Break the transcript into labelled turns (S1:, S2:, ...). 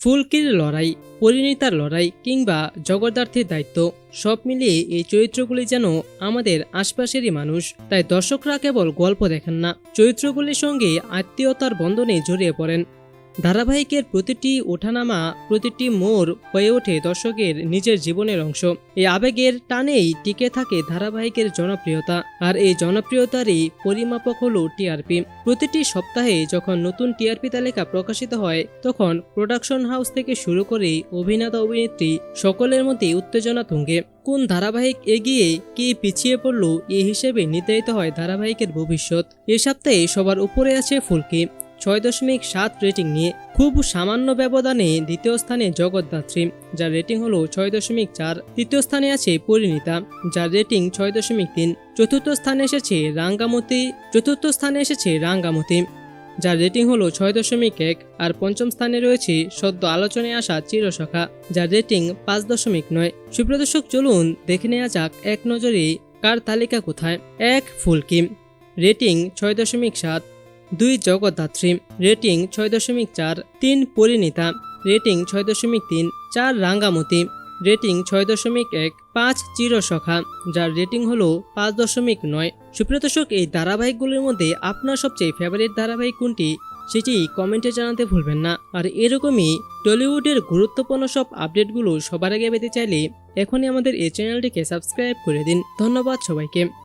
S1: ফুলকির লড়াই, পরিণীতার লড়াই কিংবা জগদ্ধার্থীর দায়িত্ব, সব মিলিয়ে এই চরিত্রগুলি যেন আমাদের আশপাশেরই মানুষ। তাই দর্শকরা কেবল গল্প দেখেন না, চরিত্রগুলির সঙ্গে আত্মীয়তার বন্ধনে জড়িয়ে পড়েন। ধারাবাহিকের প্রতিটি ওঠানামা, প্রতিটি মোড় হয়ে ওঠে দর্শকের নিজের জীবনের অংশ। এই আবেগের টানেই টিকে থাকে ধারাবাহিকের জনপ্রিয়তা, আর এই জনপ্রিয়তারই পরিমাপক হলো টিআরপি প্রতিটি সপ্তাহে যখন নতুন টিআরপি তালিকা প্রকাশিত হয়, তখন প্রোডাকশন হাউস থেকে শুরু করে অভিনেতা, অভিনেত্রী সকলের মধ্যে উত্তেজনা তুঙ্গে। কোন ধারাবাহিক এগিয়ে কে পিছিয়ে পড়ল এ হিসেবে নির্ধারিত হয় ধারাবাহিকের ভবিষ্যৎ। এ সপ্তাহে সবার উপরে আছে ফুলকি। ছয় দশমিক সাত রেটিং নিয়ে খুব সামান্য ব্যবধানে দ্বিতীয় স্থানে জগদ্ধাত্রী যার রেটিং হলো ছয় দশমিক চার। তৃতীয় স্থানে আছে পরিণীতা, যার রেটিং ছয় দশমিক তিন। চতুর্থ স্থানে এসেছে রাঙ্গামতি, চতুর্থ স্থানে এসেছে রাঙ্গামতি, যার রেটিং হলো ছয় দশমিক এক। আর পঞ্চম স্থানে রয়েছে সদ্য আলোচনায় আসা চিরসখা, যার রেটিং পাঁচ দশমিক নয়। সুপ্রদর্শক চলুন দেখে নেওয়া যাক এক নজরে কার তালিকা কোথায়। এক ফুলকিম রেটিং ছয় দশমিক সাত। দুই জগদ্ধাত্রী রেটিং ছয় দশমিক চার, তিন পরিণীতা রেটিং ছয় দশমিক তিন, চার রাঙ্গামতি রেটিং ছয় দশমিক এক, পাঁচ চিরসখা, যার রেটিং হলো পাঁচ দশমিক নয়। সুপ্রদর্শক এই ধারাবাহিকগুলির মধ্যে আপনার সবচেয়ে ফেভারিট ধারাবাহিক কোনটি সেটি কমেন্টে জানাতে ভুলবেন না। আর এরকমই টলিউডের গুরুত্বপূর্ণ সব আপডেটগুলো সবার আগে পেতে চাইলে এখনই আমাদের এই চ্যানেলটিকে সাবস্ক্রাইব করে দিন। ধন্যবাদ সবাইকে।